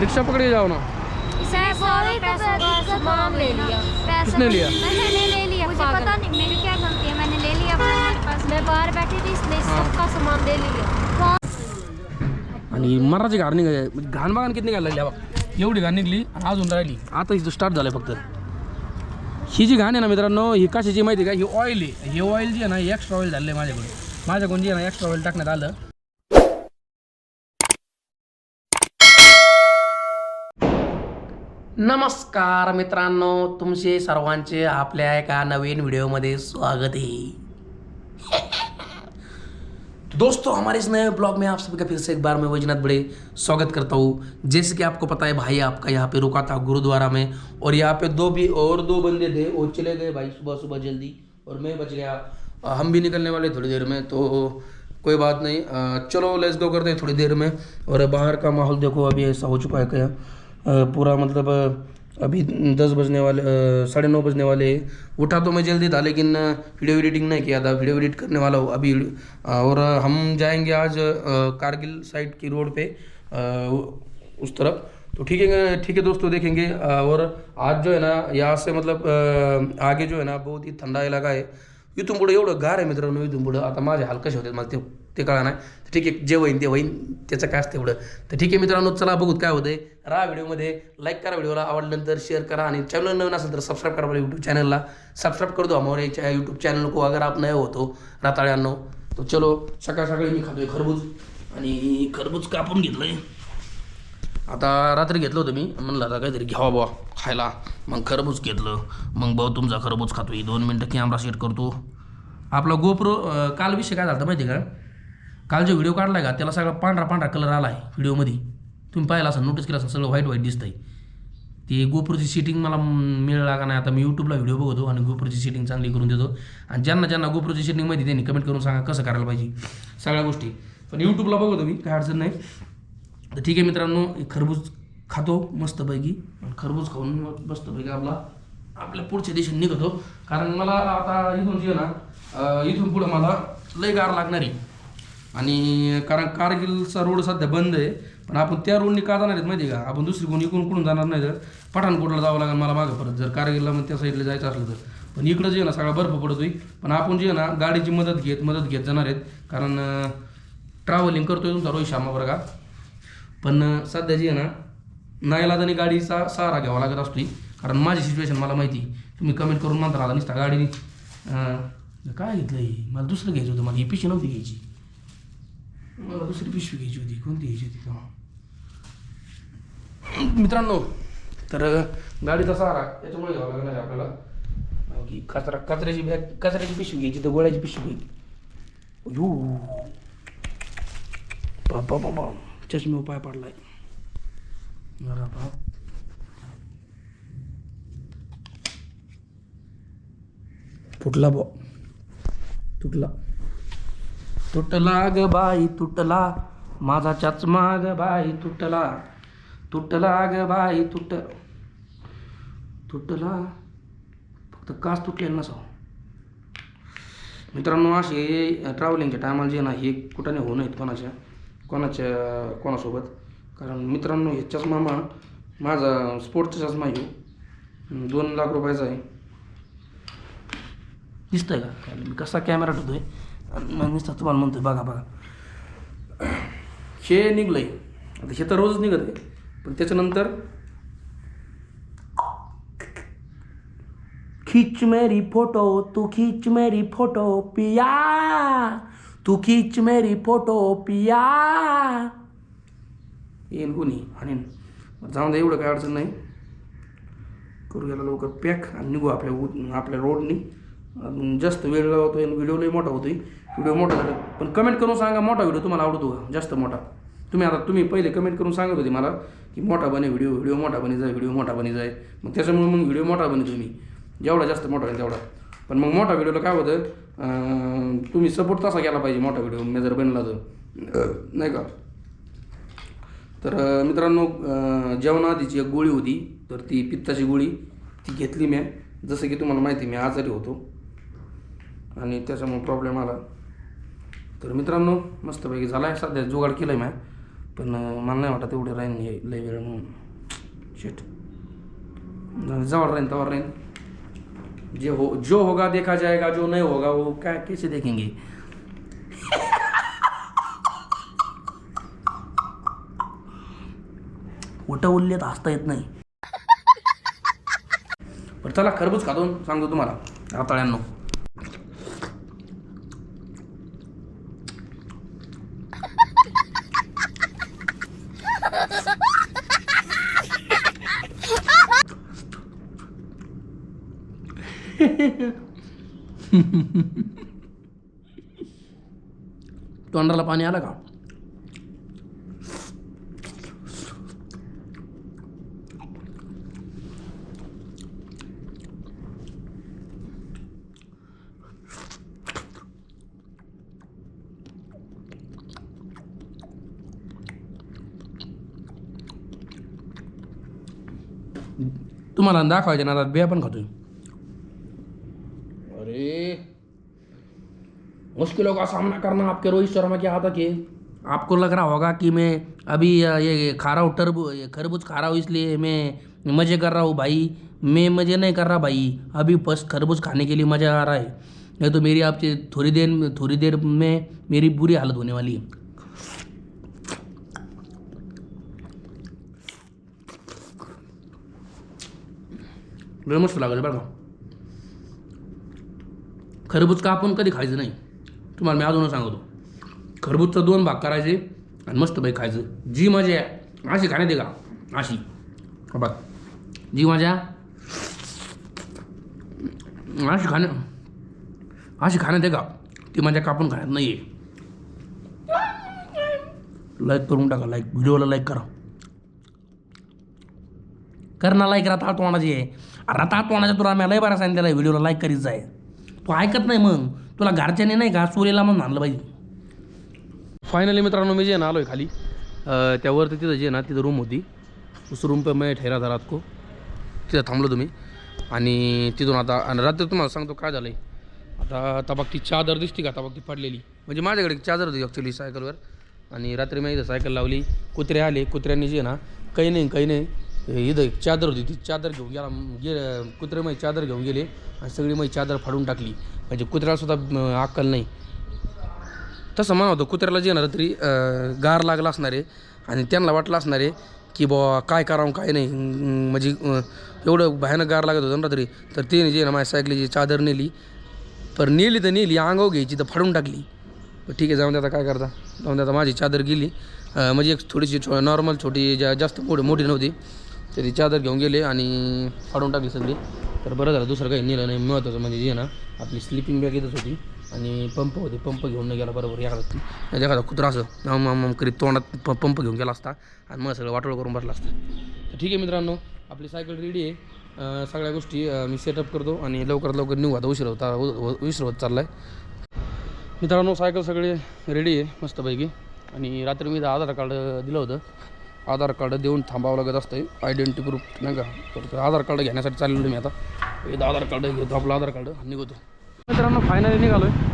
Rickshaw पकड़ के जाओ ना। सर सॉरी पैसों का सामान ले लिया। पैसे किसने लिया? मैंने ले लिया मुझे पता नहीं मेरी क्या गलती है? मैंने ले लिया मैं बाहर बैठी थी हाँ। सबका सामान ले लिया। आणि मराठी घाण निघाय घाण बघा किती निघायला लागली बघ. एवढी घाण निघली आणि अजून राहिली. आता इथं स्टार्ट झालं फक्त. ही जी घाण आहे ना मित्रांनो ही कशाची माहिती आहे का? ही ऑइल आहे. ही ऑइल जी आहे ना एक्स्ट्रा ऑइल झालेलं आहे माझ्याकडून. माझ्याकडून जी आहे ना एक्स्ट्रा ऑइल टाकण्यात आलं. नमस्कार मित्रांनो, तुमचे सर्वांचे आपल्या एका नवीन व्हिडिओमध्ये स्वागत तो दोस्तों, हमारे इस नए ब्लॉग में आप सभी का फिर से एक बार मैं वैजनाथ बड़े स्वागत करता हूँ। जैसे कि आपको पता है, भाई आपका यहाँ पे रुका था गुरुद्वारा में और यहाँ पे दो भी और दो बंदे थे, वो चले गए भाई सुबह सुबह जल्दी और मैं बच गया। हम भी निकलने वाले थोड़ी देर में तो कोई बात नहीं। चलो लेट्स गो करते हैं थोड़ी देर में और बाहर का माहौल देखो, अभी ऐसा हो चुका है क्या? पूरा मतलब अभी दस बजने वाले साढ़े नौ बजने वाले उठा तो मैं जल्दी था लेकिन वीडियो एडिटिंग नहीं किया था। वीडियो एडिट करने वाला हूँ अभी। और हम जाएंगे आज कारगिल साइड की रोड पे उस तरफ। तो ठीक है ठीक है दोस्तों देखेंगे। और आज जो है ना यहाँ से मतलब आगे जो है ना बहुत ही ठंडा इलाका आहे इथून पुढे एवढं गार आहे मित्रांनो इथून पुढं आता माझे हाल होते मला ते हो। ते कळा नाही. तर ठीक आहे जे होईन ते होईन त्याचं काय असतं एवढं. तर ठीक आहे मित्रांनो चला बघूत काय होतंय. राहा व्हिडिओमध्ये लाईक करा व्हिडिओला आवडल्यानंतर शेअर करा आणि चॅनल नवीन असेल तर सबस्क्राईब करा आपल्या यूट्यूब चॅनलला सबस्क्राईब कर दो हमारे यूट्यूब चॅनल को अगर आप नये होतो राताळ्यांनो. चलो सकाळ सकाळी मी खातोय खरबूज आणि खरबूज कापून घेतलंय. आता रात्री घेतलं होतं मी. म्हणलं आता काहीतरी घ्यावा बुवा खायला. मग खरबूज घेतलं. मग भाऊ तुमचा खरबूज खातोय. दोन मिनटं कॅमेरा सेट करतो. आपला गोप्रो काल विषय काय झाला माहिती आहे का? काल जो व्हिडिओ काढला का त्याला सगळा पांढरा पांढरा कलर आला आहे व्हिडिओमध्ये. तुम्ही पाहिला असाल नोटीस केला असं सगळं व्हाईट व्हाईट दिसतंय. ते गोपूरची सिटिंग मला मिळाला का नाही आता मी यूट्यूबला व्हिडिओ बघतो आणि गोपूरची सिटिंग चांगली करून देतो. आणि ज्यांना ज्यांना गोपूरची सिटिंग माहिती त्यांनी कमेंट करून सांगा कसं करायला पाहिजे. सगळ्या गोष्टी. पण यूट्यूबला बघतो मी काय अडचण नाही. तर ठीक आहे मित्रांनो एक खरबूज खातो मस्तपैकी. खरबूज खाऊन मग मस्तपैकी आपला आपल्या पुढच्या दिशेने निघतो. कारण मला आता इथून जे ना इथून पुढं मला लय गार लागणार आहे. आणि कारण कारगिलचा रोड सध्या बंद आहे पण आपण त्या रोडनी का जाणार आहेत माहिती आहे का? आपण दुसरी कोण इकडून कुठून जाणार नाही तर पठाणकोटला जावं लागेल मला मागं परत. जर कारगिलला मग त्या साईडला जायचं असलं तर. पण इकडं जे आहे ना सगळा बर्फ पडतोय. पण आपण जे आहे ना गाडीची मदत घेत मदत घेत जाणार आहेत. कारण ट्रॅव्हलिंग करतोय तुमचा रोहित शर्मा बरं का. पण सध्या जी आहे ना नाईलाजाने गाडीचा सहारा घ्यावा लागत असतोय. कारण माझी सिच्युएशन मला माहिती तुम्ही कमेंट करून म्हणता आता नुसता गाडीने काय घेतलं ही मला दुसरं घ्यायचं होतं मला ही पिशी नव्हती घ्यायची. मला दुसरी पिशवी घ्यायची होती. कोणती घ्यायची होती तेव्हा? मित्रांनो तर गाडीचा सहारा याच्यामुळे घ्यावा लागणार आहे आपल्याला. की कचरा कचऱ्याची बॅग कचऱ्याची पिशवी घ्यायची तर गोळ्याची पिशवी घ्यायची यू बाबा बाबा चष्मे पाय पडलाय. बाप फुटला बॉ तुटला. तुटला ग बाई तुटला. माझा चचमा ग बाई तुटला. तुटला ग बाई तुट तुटला. फक्त काच तुटलेला नसावं. मित्रांनो असे ट्रॅव्हलिंगच्या टायमाला जे ना हे कुठं नाही होऊ नयेत कोणाच्या कोणाच्या कोणासोबत. कारण मित्रांनो हे चष्मा मा माझा स्पोर्टचा चष्मा आहे दोन लाख रुपयाचा आहे. दिसतंय का? काय मी कसा कॅमेरा ठेवतो आहे मग नुसतं तुम्हाला म्हणतोय बघा बघा. हे निघलंय. आता हे तर रोजच निघत आहे. पण त्याच्यानंतर खिच मेरी फोटो तू खिच मेरी फोटो पिया. तू खिच मेरी फोटो पिया. येईन कोणी आणि जाऊन दे एवढं काय अडचण नाही. करू गेला लवकर पॅक आणि निघू आपल्या आपल्या रोडनी अजून जास्त वेळ लावतोय आणि व्हिडिओ लई मोठा होतोय. व्हिडिओ मोठा झाला. पण कमेंट करून सांगा मोठा व्हिडिओ तुम्हाला आवडतो का? जास्त मोठा. तुम्ही आता तुम्ही पहिले कमेंट करून सांगत होते मला की मोठा बने व्हिडिओ व्हिडिओ मोठा बनी जाय व्हिडिओ मोठा बनी जाय. मग त्याच्यामुळे मग व्हिडिओ मोठा बने तुम्ही. जेवढा जास्त मोठा होईल तेवढा. पण मग मोठा व्हिडिओला काय होतं तुम्ही सपोर्ट तसा केला पाहिजे मोठा व्हिडिओ मी जर बनला तर. नाही का? तर मित्रांनो जेवणाआधीची एक गोळी होती. तर ती पित्ताची गोळी. ती घेतली मी. जसं की तुम्हाला माहिती मी आजारी होतो. आणि त्याच्यामुळे प्रॉब्लेम आला. तर मित्रांनो मस्तपैकी झाला आहे सध्या जुगाड केलं आहे मी. पण मला नाही वाटत एवढे राहीन हे लय वेळ म्हणून. शेट जवळ राहीन तवर राहीन. जे हो जो होगा देखा जाएगा जो नहीं होगा वो क्या कैसे देखेंगे? उठं तर हसता येत नाही. पण चला खरबूज खातो सांगतो तुम्हाला. राताळ्यांनो तोंडाला पाणी आलं का तुम्हाला दाखवायचे ना बिया पण खातोय मुश्किलों का सामना करना आपके रोहित शर्मा के हाथ के आपको लग रहा होगा कि मैं अभी ये खा रहा हूँ टरबू खरबूज खा रहा हूँ, इसलिए मैं मज़े कर रहा हूँ भाई। मैं मज़े नहीं कर रहा भाई। अभी बस खरबूज खाने के लिए मज़ा आ रहा है। नहीं तो मेरी आपसे थोड़ी देर थोड़ी देर में मेरी बुरी हालत होने वाली है। मस्त लागलं बरं खरबूज का आपण कधी खायचं नाही तुम्हाला मी अजून सांगतो. खरबूजचं दोन भाग करायचे आणि मस्त बाई खायचं. जी मजा आहे अशी खाण्यात का? अशी. बघ. जी मजा अशी खाण्या अशी खाण्यात आहे का? ती मजा कापून खाण्यात नाही आहे लाईक करून टाका लाईक व्हिडिओला लाईक करा. कर ना लाईक राता तोंडाची. आहे राता तोंडाच्या तुला आम्ही लय बरा आहे व्हिडिओला लाईक करीत जाय. तू ऐकत नाही मग. तुला घरच्याने नाही का चोरीला म्हणून आणलं पाहिजे? फायनली मित्रांनो मी जे ना आलो आहे खाली त्यावरती तिथं जे ना तिथं रूम होती. उस रूम पे मी ठेरा था रात को. तिथं थांबलो तुम्ही. आणि तिथून आता आणि रात्री तुम्हाला सांगतो काय झालं आहे आता तबाकती चादर दिसती का? तबाकती पडलेली. म्हणजे माझ्याकडे चादर होती ॲक्च्युली सायकलवर आणि रात्री मी इथं सायकल लावली. कुत्रे आले. कुत्र्यांनी जे ना काही नाही काही नाही. इथं एक चादर होती ती चादर घेऊन गेला गे कुत्रे माझी चादर घेऊन गेले आणि सगळी माझी चादर फाडून टाकली. म्हणजे कुत्र्यालासुद्धा अक्कल नाही. तसं म्हणा होतं कुत्र्याला जे तरी गार लागला असणार आहे आणि त्यांना वाटलं असणार आहे की बुवा काय करावं काय नाही. म्हणजे एवढं भयानक गार लागत होतं ना तरी तर ते जे ना माझ्या सायकलीची चादर नेली पर नेली तर नेली अंगावर घ्यायची तर फाडून टाकली. ठीक आहे जाऊन दे आता काय करता. जाऊन दे आता माझी चादर गेली. म्हणजे एक थोडीशी छो नॉर्मल छोटी जा जास्त मोठी मोठी नव्हती. ते ती चादर घेऊन गेले आणि फाडून टाकली सगळी तर बरं झालं दुसरं काही नेलं नाही. महत्त्वाचं म्हणजे जे ना आपली स्लिपिंग बॅग येतच होती आणि पंप होते. पंप घेऊन नाही गेला बरोबर या रात्री नाही म्हणजे एखादा कुत्रा असं आम करीत तोंडात प पंप घेऊन गेला असता आणि मग सगळं वाटोळ करून बसला असता. तर ठीक आहे मित्रांनो आपली सायकल रेडी आहे. सगळ्या गोष्टी मी सेटअप करतो आणि लवकरात लवकर निघू आता उशीर होता उशीर होत चालला आहे मित्रांनो सायकल सगळे रेडी आहे मस्तपैकी. आणि रात्री मी आधार कार्ड दिलं होतं. आधार कार्ड देऊन थांबावं लागत असतं आयडेंटिटी प्रूफ नाही का? तर आधार कार्ड घेण्यासाठी चाललेलो मी आता. एकदा आधार कार्ड घेतो आपलं आधार कार्ड आणि निघतो. मित्रांनो फायनली निघालो आहे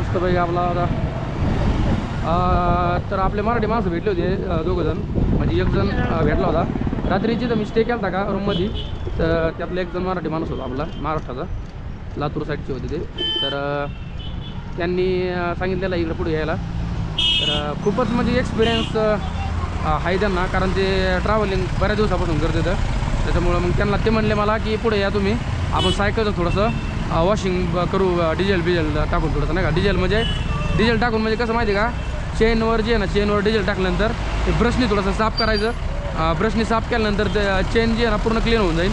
मस्तपैकी आपला आता तर आपले मराठी माणसं भेटले होते अं, दोघंजण म्हणजे एक जण भेटला होता. रात्रीची तर मिस्टेक केला होता का रूममध्ये तर त्यातला एक जण मराठी माणूस होता आपला महाराष्ट्राचा. लातूर साईडचे होते ते. तर त्यांनी सांगितलेलं इकडे पुढे यायला. तर खूपच म्हणजे एक्सपिरियन्स आहे त्यांना. कारण ते ट्रॅव्हलिंग बऱ्याच दिवसापासून करते तर त्याच्यामुळं मग त्यांना ते म्हणले मला की पुढे या तुम्ही. आपण सायकलचं थोडंसं वॉशिंग करू डिझेल बिझेल टाकून थोडंसं नाही का? डिझेल म्हणजे डिझेल टाकून म्हणजे कसं माहिती आहे का? चेनवर जे आहे ना चेनवर डिझेल टाकल्यानंतर ते ब्रशनी थोडंसं साफ करायचं. ब्रशनी साफ केल्यानंतर ते चेन जी आहे ना पूर्ण क्लीन होऊन जाईल.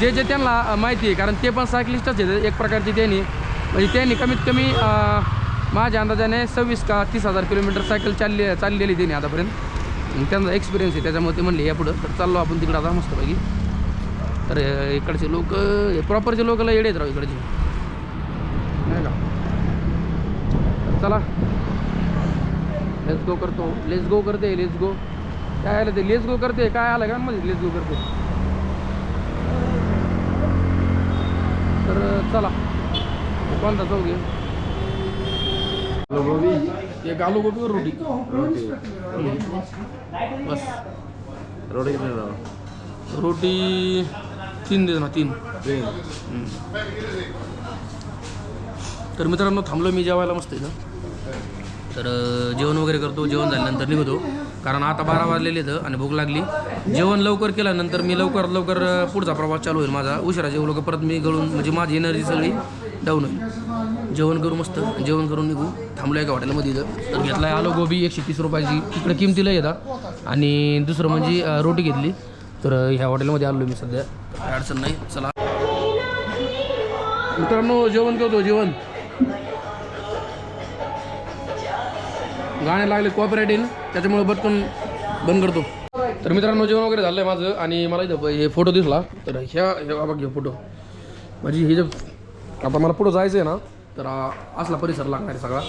जे जे त्यांना माहिती आहे कारण ते पण सायकलिस्टच आहेत. एक प्रकारची त्यांनी म्हणजे त्यांनी कमीत कमी माझ्या अंदाजाने सव्वीस का तीस हजार किलोमीटर सायकल चालली चाललेली त्यांनी आतापर्यंत. त्यांचा एक्सपिरियन्स आहे त्याच्यामुळे ते म्हणले या पुढं. तर चाललो आपण तिकडं आता मस्तपैकी. तर इकडचे लोक प्रॉपरचे लोकला येडे राहू इकडचे. नाही का? चला. लेट्स गो करतो. लेट्स गो करते लेट्स गो काय आलं ते? लेट्स गो करते. काय आलं का मध्ये? लेट्स गो करते. तर चला. कोणता चौक आहे और रोटी. बस. रोटी कितने रोटी तीन दे ना तीन. तीन. तर मित्रांनो थांबलो मी जेवायला मस्त इथं. तर जेवण वगैरे करतो जेवण झाल्यानंतर निघतो. कारण आता बारा वाजलेले इथं आणि भूक लागली. जेवण लवकर केल्यानंतर मी लवकर लवकर पुढचा प्रवास चालू होईल माझा. उशिरा जेवलो का परत मी गळून म्हणजे माझी एनर्जी सगळी डाऊन होईल. जेवण करू मस्त. जेवण करून निघू. थांबलो एका हॉटेलमध्ये इथं. तर घेतला आहे गोबी एकशे तीस रुपयाची. तिकडे किमतीला येतात. आणि दुसरं म्हणजे रोटी घेतली. तर ह्या हॉटेलमध्ये आलो मी सध्या. काय अडचण नाही. चला. मित्रांनो जेवण करतो जेवण. गाणे लागले कॉपीराईट येईल त्याच्यामुळे बटकन बंद करतो. तर मित्रांनो जेवण वगैरे झालं आहे माझं. आणि मला इथं हे फोटो दिसला. तर ह्या हे बाबा घे फोटो. म्हणजे हे जे आता मला पुढं जायचं आहे ना तर असला परिसर लागणार आहे सगळा.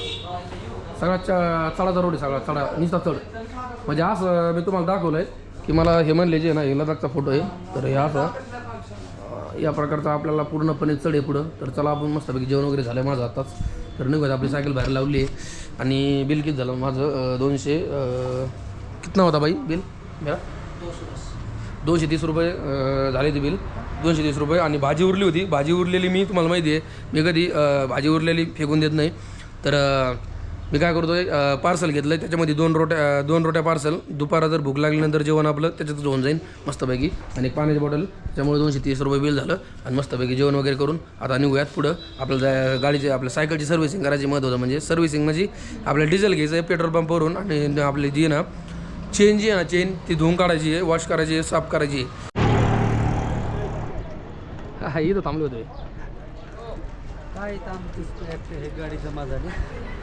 सगळा च चढाचा रोड आहे सगळा चढा निस्ता चढ. म्हणजे असं मी तुम्हाला दाखवलं आहे की मला हे म्हणले जे ना हे लडाखचा फोटो आहे. तर हे असं या प्रकारचा आपल्याला पूर्णपणे चढ आहे पुढं. तर चला आपण मस्तपैकी जेवण वगैरे झालं आहे माझं आताच. तर निघूयात आपली सायकल बाहेर लावली आहे. आणि बिल किती झालं? माझं दोनशे कितना होता बाई बिल? मेरा? दोनशे तीस. रुपये झाले ते बिल. दोनशे तीस रुपये आणि भाजी उरली होती. भाजी उरलेली मी तुम्हाला माहिती आहे मी कधी भाजी उरलेली फेकून देत नाही. तर मी काय करतो पार्सल घेतलं आहे त्याच्यामध्ये दोन रोट्या दोन रोट्या पार्सल दुपारा जर भूक लागल्यानंतर जेवण आपलं त्याच्यातच होऊन जाईल मस्तपैकी. आणि एक पाण्याची बॉटल त्यामुळे दोनशे तीस रुपये बिल झालं. आणि मस्तपैकी जेवण वगैरे करून आता निघूयात पुढं. आपल्याला जा- गाडीची आपल्या सायकलची सर्व्हिसिंग करायची महत्त्वाचं म्हणजे सर्व्हिसिंग म्हणजे आपल्याला डिझेल घ्यायचं आहे पेट्रोल पंपवरून आणि आपली जी ना चेन जी आहे ना चेन ती धुवून काढायची आहे वॉश करायची आहे साफ करायची आहे. हा इथं थांबले होते. काय हे गाडीचा माझा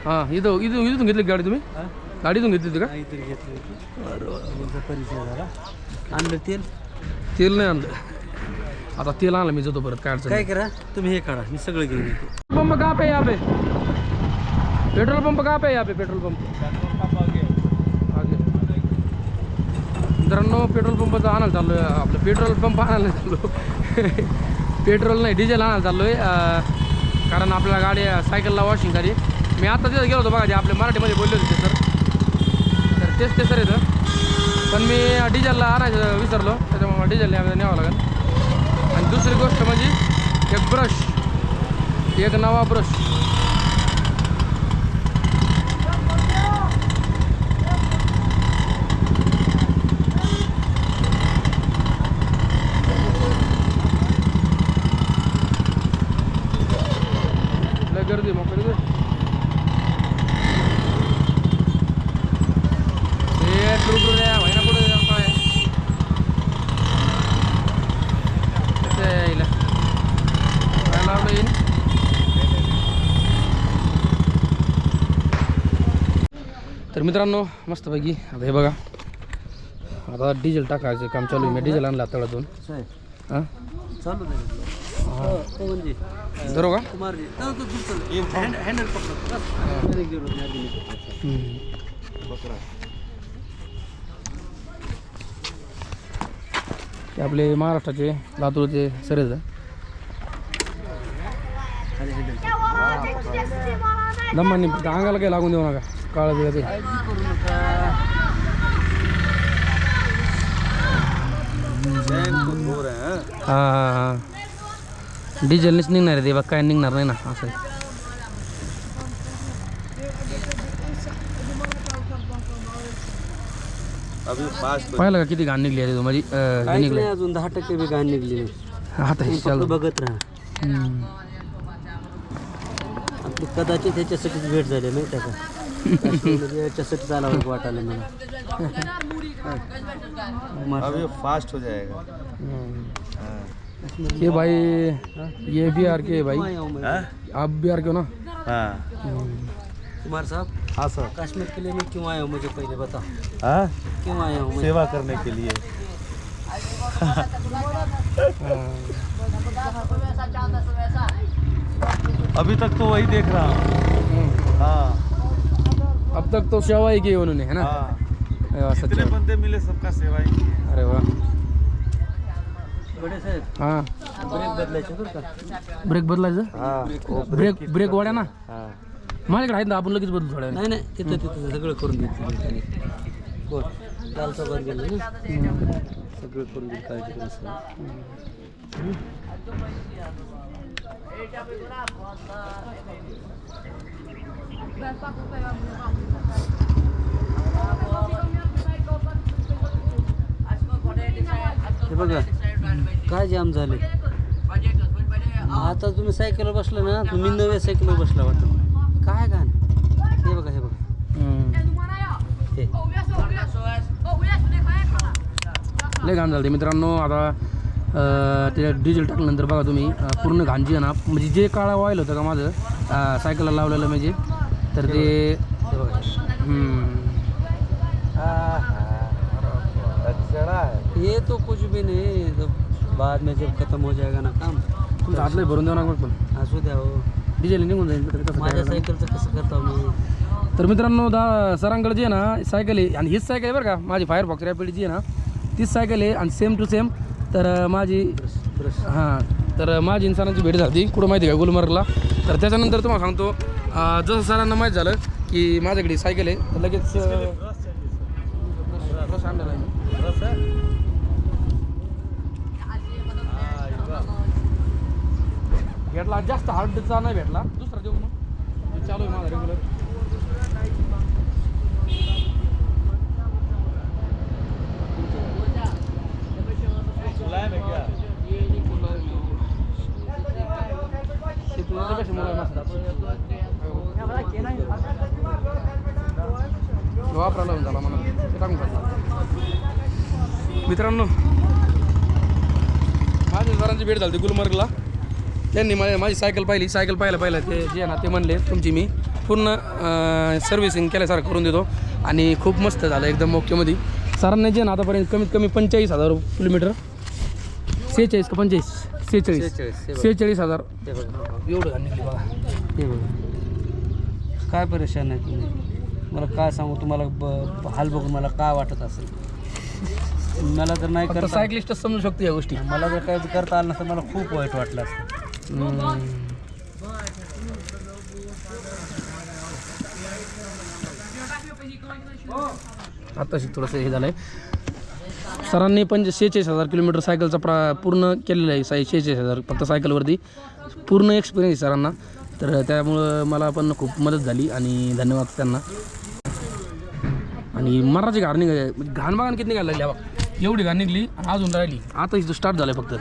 हां इथं इथून इथून घेतली का गाडी तुम्ही? गाडीतून घेतली होती का? काहीतरी घेतलं परिचय झाला. आणलं तेल? तेल नाही आणलं. आता तेल आणलं मी जातो परत काय अडचण काय करा तुम्ही हे काढा मी सगळं घेऊन येतो. पंप कहाँ पे है यहाँ पे? पेट्रोल पंप कहाँ पे है यहाँ पे पेट्रोल पंप? आगे. मित्रांनो पेट्रोल पंपाचं आणायला चाललो आहे आपलं पेट्रोल पंप आणायला चाललो पेट्रोल नाही डिझेल आणायला चाललो आहे कारण आपल्याला गाडी सायकलला वॉशिंग करी मी आता तिथं गेलो होतो बघा जे आपले मराठीमध्ये बोलले होते ते सर तर तेच ते सर येतं. पण मी डिझेलला आणायचं विसरलो. त्याच्यामुळे डिझेल न्यावं लागेल. आणि दुसरी गोष्ट म्हणजे एक ब्रश एक नवा ब्रश लय गर्दी मग गर्दी हे टू टू रे व्हायना पुढे काय ते यायला काय लावलं येईन तर मित्रांनो मस्तपैकी. आता हे बघा. आता डिझेल टाकायचं काम चालू आहे. मी डिझेल आणला तळातून. साहेब हां? चालू नाही तो म्हणजे धरो का. ते आपले महाराष्ट्राचे लातूरचे. दमांनी फक्त अंगाला काही लागून देऊ नका. काळं बिळं हां हां हां. डिझेलनेच निघणार आहे ते बघ काय निघणार नाही ना असं पाहिलं का किती घाण निघली आहे माझी निघले नाही अजून दहा टक्के बी घाण निघली नाही. आता हे बघत राहा. कदाचित ह्याच्यासाठीच भेट झाली माहिती आहे का म्हणजे याच्यासाठी चालावं वाटायला मला अभी फास्ट हो जाएगा. ये भाई ये बिहार के भाई। आप बिहार के हो ना? हाँ. कुमार साहब हाँ सर। कश्मीर के लिए मैं क्यों आया हूँ मुझे पहले बताओ हाँ? क्यों आया हूँ सेवा करने के लिए। अभी तक तो वही देख रहा हूँ. हाँ। अब तक तो सेवा ही की है उन्होंने है ना? हाँ। अरे सच जितने बंदे मिले सबका सेवा ही की है। अरे वाह। हां। ब्रेक बदलायचे ब्रेक बदलायचं हाँ ब्रेक ब्रेक वाड्या ना? हाँ। माझ्याकडे आहेत ना आपण लगेच बदलू थोड्या. नाही नाही तिथं तिथं सगळं करून कोण लाल चौकात गेलं ना? सगळं करून देईल काळजी करू नका. हे बघा काय जाम झाले? आता तुम्ही सायकलवर बसला ना तुम्ही नव्या सायकलवर बसला वाटत. काय गाण? हे बघा हे बघा. लय घाण झालं ते मित्रांनो आता ते त्याच्यात डिझेल टाकल्यानंतर बघा तुम्ही पूर्ण घाण जी आहे ना म्हणजे जे काळा व्हायला होतं का माझं सायकलला लावलेलं म्हणजे तर ते हे. ये तो कुछ भी नहीं तो बाद में जब खत्म हो जाएगा ना काम तुमचं हातलं भरून देऊ नका पण असू द्या हो. डिझेल निघून जाईल तर कसं माझ्या काय? सायकलचं कसं करता मी तर मित्रांनो दा सरांकडे जी आहे ना सायकल आहे आणि हीच सायकल आहे बरं का माझी फायर फॉक्स रॅपिड जी आहे ना तीच सायकल आहे आणि सेम टू सेम तर अं, माझी ब्रश हां तर माझी इन्सानाची भेट झाली कुठं माहिती आहे का गुलमर्गला? तर त्याच्यानंतर तुम्हाला सांगतो जसं सरांना माहीत झालं की माझ्याकडे सायकल आहे. तर लगेच अं, ब्रश आणलेला आहे. भेटला जास्त हार्डचा नाही भेटला. दुसरा देऊ मग. चालू आहे माझा रेग्युलर मुलायम है झाला मला ते टाकून टाकला. मित्रांनो माझ्या सरांची भेट झाली होती गुलमर्गला. त्यांनी माझी माझी सायकल पाहिली सायकल पाहायला पाहिलं ते जे ना ते म्हणले तुमची मी. पूर्ण सर्व्हिसिंग केल्यासारखं करून देतो. आणि खूप मस्त झालं एकदम ओकेमध्ये सरांनी जे ना आतापर्यंत कमीत कमी पंचेचाळीस हजार किलोमीटर. सेहेचाळीस का पंचेचाळीस? सेहेचाळीस. सेहेचाळीस, हजार. एवढं हे बघा. काय परेशान आहे तुम्ही? मला काय सांगू तुम्हाला ब हाल बघून मला काय वाटत असेल? मला जर नाही फक्त करता सायकलिस्टच समजू शकतो या गोष्टी. मला जर काही करता आलं नसतं मला खूप वाईट वाटलं असतं. आत्ताशी थोडंसं हे झालं आहे सरांनी पंच शेहेचाळीस हजार किलोमीटर सायकलचा प्रा पूर्ण केलेलं आहे साय शेहेचाळीस हजार फक्त सायकलवरती पूर्ण एक्सपिरियन्स आहे सरांना. तर त्यामुळं मला पण खूप मदत झाली आणि धन्यवाद त्यांना. आणि मराठी घाण निघाली. म्हणजे घाण बागान किती निघायला लागली. बघ. एवढी घाण निघली आणि अजून राहिली. आता इथं स्टार्ट झालं आहे फक्त.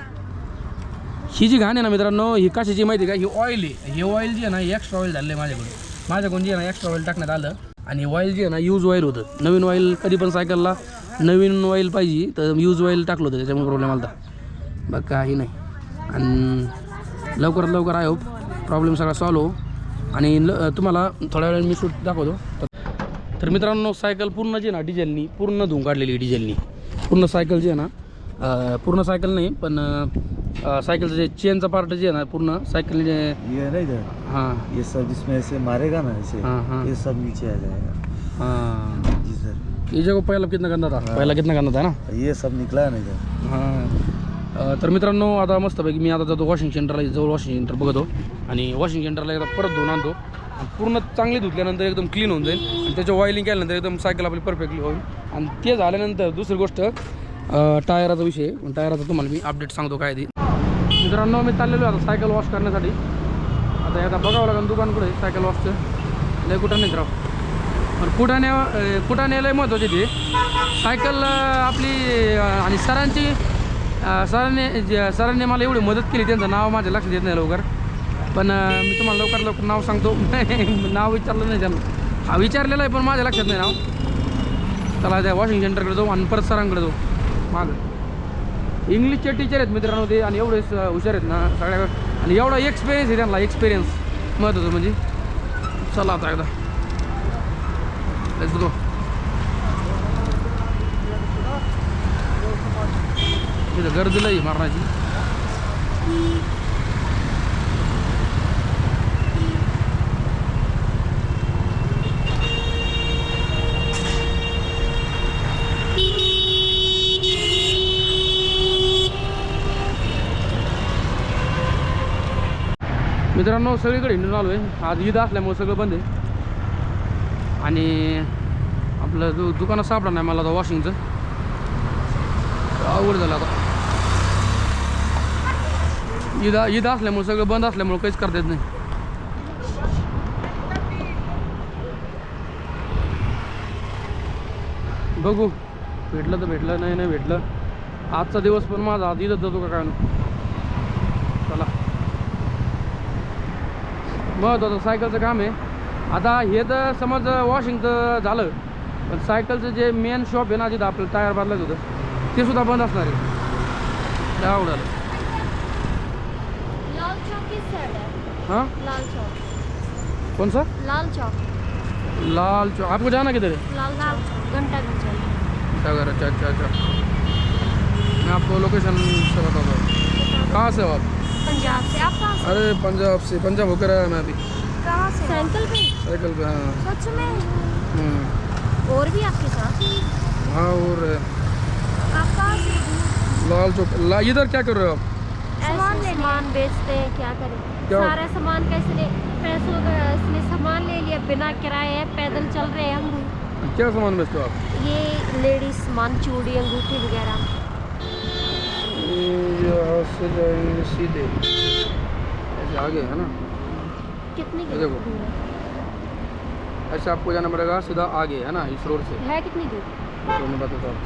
ही जी घाण आहे ना मित्रांनो ही कशाची माहिती आहे का? ही ऑइल आहे. हे ऑइल जी आहे ना एक्स्ट्रा ऑइल झालेलं आहे माझ्याकडून. माझ्याकडून जे आहे ना एक्स्ट्रा ऑइल टाकण्यात आलं. आणि ऑइल जे आहे ना यूज ऑइल होतं. नवीन ऑइल कधी पण सायकलला नवीन ऑइल पाहिजे तर यूज ऑइल टाकलं होतं. त्याच्यामुळे प्रॉब्लेम आला होता बघ काही नाही. आणि लवकरात लवकर आहे प्रॉब्लेम सगळा सॉल्व हो आणि ल तुम्हाला थोड्या वेळाने मी सूट दाखवतो. तर- तर मित्रांनो सायकल पूर्ण जी ना डिझेलनी पूर्ण धुवून काढलेली आहे डिझेलनी. पूर्ण सायकल जी आहे ना पूर्ण सायकल नाही पण सायकलचं जे चेनचा पार्ट जे आहे ना पूर्ण सायकल जे ये है ना इधर हां. ये सब जिसमें ऐसे मारेगा ना ऐसे. हाँ, हाँ। ये सब नीचे आ जाएगा. हां. जी सर. ये जगह पहिला कितना गंदा था? पहिला कितना गंदा था ना? ये सब निकला है ना इधर. हां. अं, तर मित्रांनो आता मस्तपैकी मी आता जातो वॉशिंग सेंटरला जवळ वॉशिंग सेंटर बघतो. आणि वॉशिंग सेंटरला एकदा परत धुवून आणतो. आणि पूर्ण चांगली धुतल्यानंतर एकदम क्लीन होऊन जाईल. आणि त्याचं ऑइलिंग केल्यानंतर एकदम सायकल आपली परफेक्टली होईल. आणि ते झाल्यानंतर दुसरी गोष्ट टायराचा विषय टायराचा तुम्हाला मी अपडेट सांगतो काय ती. मित्रांनो मी चाललेलो आता सायकल वॉश करण्यासाठी. आता आता बघावं लागेल दुकान कुठे सायकल वॉशचं नाही कुठं नाही राव. पण कुठाने कुठाने लय महत्त्वाची ते. सायकल आपली आणि सरांची सरांनी जे- सरांनी मला एवढी मदत केली त्यांचं नाव माझ्या लक्षात येत नाही लवकर. पण मी तुम्हाला लवकर लवकर नाव सांगतो. नाव विचारलं नाही त्यांना. हा विचारलेलं आहे पण माझ्या लक्षात नाही नाव. चला त्या वॉशिंग सेंटरकडे जाऊ आणि परत सरांकडे जाऊ. मागं. इंग्लिशचे टीचर आहेत मित्रांनो ते आणि एवढे हुशार आहेत ना सगळ्या. आणि एवढा एक्सपिरियन्स आहे त्यांना एक्सपिरियन्स महत्त्वाचं म्हणजे. चला आता एकदा. लेट्स गो तिथं गर्दी लई मारण्याची. मित्रांनो सगळीकडे हिंडून आलो आहे आज ईद असल्यामुळे सगळं बंद आहे. आणि आपलं दु दुकानात सापडा नाही मला आता वॉशिंगचं अवघड झालं आता. ईद ईद असल्यामुळे सगळं बंद असल्यामुळे काहीच करता येत नाही. बघू. भेटलं तर भेटलं नाही नाही भेटलं. आजचा दिवस पण माझा आज ईदच जातो का काय नु चला महत्वाचं सायकलचं काम आहे. आता हे तर समज वॉशिंगचं झालं पण सायकलचं जे मेन शॉप आहे ना जिथं आपल्याला टायर बदलायचं होतं ते सुद्धा बंद असणार आहे. साइड है? लाल चौक. कौन सा लाल चौक. लाल चौक आपको जाना किधर है? लाल घंटा घर अच्छा अच्छा अच्छा. मैं आपको लोकेशन से बताता हूँ। कहाँ से हो आप? पंजाब से। आप कहाँ से? अरे पंजाब से। पंजाब होकर आया मैं अभी। कहाँ से? साइकिल पे? साइकिल पे हाँ। सच में? हम्म, और भी आपके साथ? हाँ और आप कहाँ से? लाल चौक। ला इधर क्या कर रहे हो आप? सामान सामान बेचते हैं क्या करें? क्या? सारा सामान का इसने पैसों का इसने सामान ले लिया बिना किराए पैदल चल रहे हैं हम क्या सामान बेचते हो आप? ये लेडीज़ सामान चूड़ी अंगूठी वगैरह। यहाँ से जाएँगे सीधे। ऐसे आगे है ना? कितनी देखो। ऐसे आपको जाना पड़ेगा सीधा आगे है ना इस रोड से। है कितनी दूर? तो मैं बताता हूँ।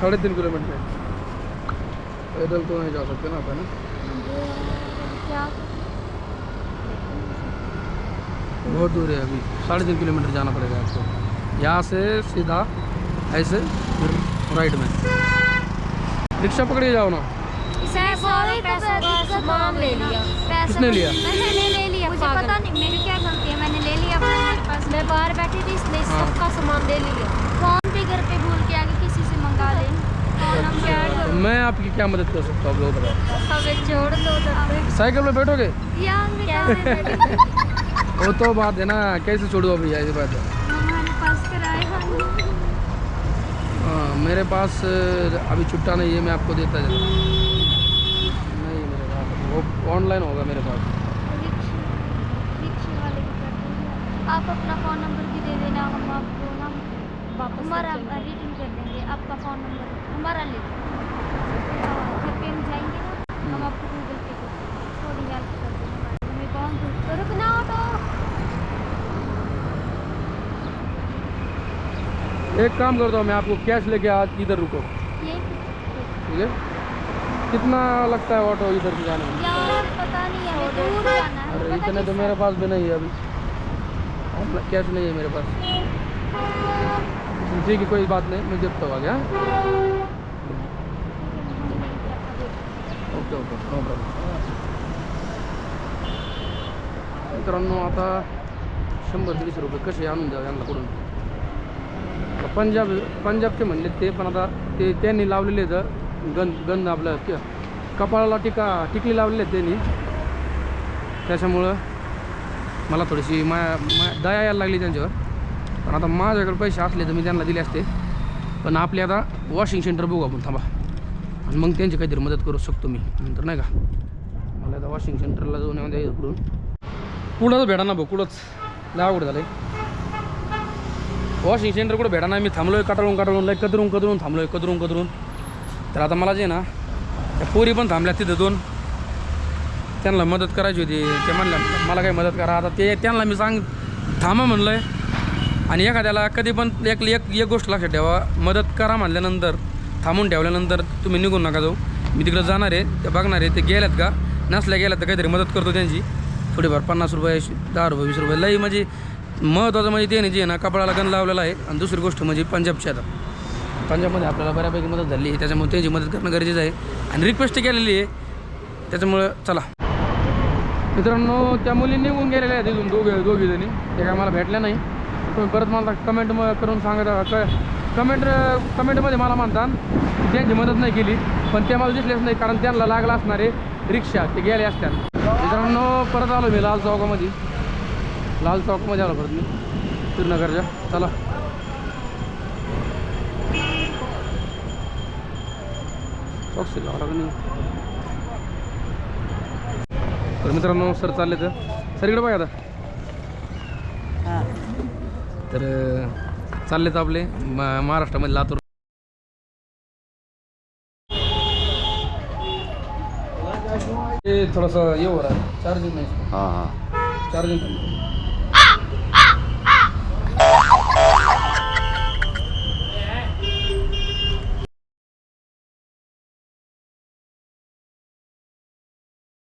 साढ़े तीन किलोमीटर है। पैदल तो नहीं जा सकते ना अपन। क्या? बहुत दूर है अभी। साढ़े तीन किलोमीटर जाना पड़ेगा आपको। यहाँ से सीधा ऐसे राइट में। रिक्शा पकड़ के जाओ ना। सारे पैसों का ले लिया। किसने लिया? मैंने ले लिया मुझे पता नहीं मेरी क्या गलती है? मैंने ले लिया अपना मेरे पास। मैं बाहर बैठी थी इसलिए हाँ। सबका सामान ले लिया। फ़ोन भी घर पे भूल के आगे किसी से मंगा ले? फ़ोन हम क्या तो मैं आपकी क्या मदद कर सकता हूँ आप लोग बताओ साइकिल में बैठोगे? वो तो बात है ना कैसे छोड़ो भैया ऐसी बात है। हाँ मेरे पास अभी छुट्टा नहीं है मैं आपको देता जाता नहीं मेरे पास वो ऑनलाइन होगा मेरे पास। आप अपना फ़ोन नंबर भी दे देना हम आपको ना वापस हमारा रिटर्न कर देंगे आपका फ़ोन नंबर हमारा ले लो। एक काम करता हूँ मैं आपको कैश लेके आज इधर रुको। ठीक है? कितना लगता है ऑटो इधर से जाने में? है है। अरे इतने तो मेरे पास भी नहीं है अभी। कैश नहीं है मेरे पास। ठीक है कोई बात नहीं मैं देखता हूँ आगे हाँ ओके ओके नो प्रॉब्लेम मित्रांनो आता शंभर दीडशे रुपये कसे आणून द्यावे यांना पंजाब पंजाबचे म्हणले ते पण आता ते त्यांनी लावलेले तर गन गन आपलं कपाळाला टिका टिकली लावलेली त्यांनी. त्याच्यामुळं मला थोडीशी माया माया दया यायला लागली त्यांच्यावर. पण आता माझ्याकडे पैसे असले तर मी त्यांना दिले असते. पण आपली आता वॉशिंग सेंटर बघू आपण थांबा. आणि मग त्यांची काहीतरी मदत करू शकतो मी नंतर नाही का? मला आता वॉशिंग सेंटरला जाऊन येऊन द्यायचं पुढून कुठंच भेटा ना भाऊ कुठंच लय झालं झालं वॉशिंग सेंटर कुठं भेटा नाही. मी थांबलो आहे कटाळून कटाळून लय कदरून कदरून थांबलो आहे कदरून कदरून. तर आता मला जे ना त्या पोरी पण थांबल्या तिथं दोन. त्यांना मदत करायची होती. ते म्हणल्या मला काही मदत करा. आता ते त्यांना मी सांग थांबा म्हणलं आहे आणि एखाद्याला कधी पण एक एक एक गोष्ट लक्षात ठेवा. मदत करा म्हणल्यानंतर थांबून ठेवल्यानंतर तुम्ही निघून नका जाऊ. मी तिकडं जाणार आहे ते बघणार आहे ते गेल्यात का? नसल्या गेल्यात तर काहीतरी मदत करतो त्यांची. थोडीफार पन्नास रुपये दहा रुपये वीस रुपये लई म्हणजे महत्त्वाचं म्हणजे ते नाही जे ना कपड्याला गण लावलेला आहे. आणि दुसरी गोष्ट म्हणजे पंजाबची आता पंजाबमध्ये आपल्याला बऱ्यापैकी मदत झाली आहे. त्याच्यामुळे त्यांची मदत करणं गरजेचं आहे. आणि रिक्वेस्ट केलेली आहे. त्याच्यामुळं चला. मित्रांनो त्या मुली निघून गेलेल्या आहेत तिथून दोघे दोघी जणी. ते काय मला भेटल्या नाही. तुम्ही परत मला कमेंट करून सांगत क कमेंट कमेंटमध्ये मला म्हणतात त्यांची मदत नाही केली पण ते मला दिसलेच नाही कारण त्यांना लागला असणारे रिक्षा ते गेले असत्या मित्रांनो परत आलो मी लाल चौकामध्ये. लाल चौकमध्ये आलो परत मी. श्रीनगरच्या. चला. चौकशी लावा लागेल तर मित्रांनो सर चालले तर. सर इकडे बघा आता. तर चाललेत आपले म- महाराष्ट्रामध्ये लातूर. थोडंसं ये हो रहा चार्जिंग नाही. हाँ हाँ. चार्जिंग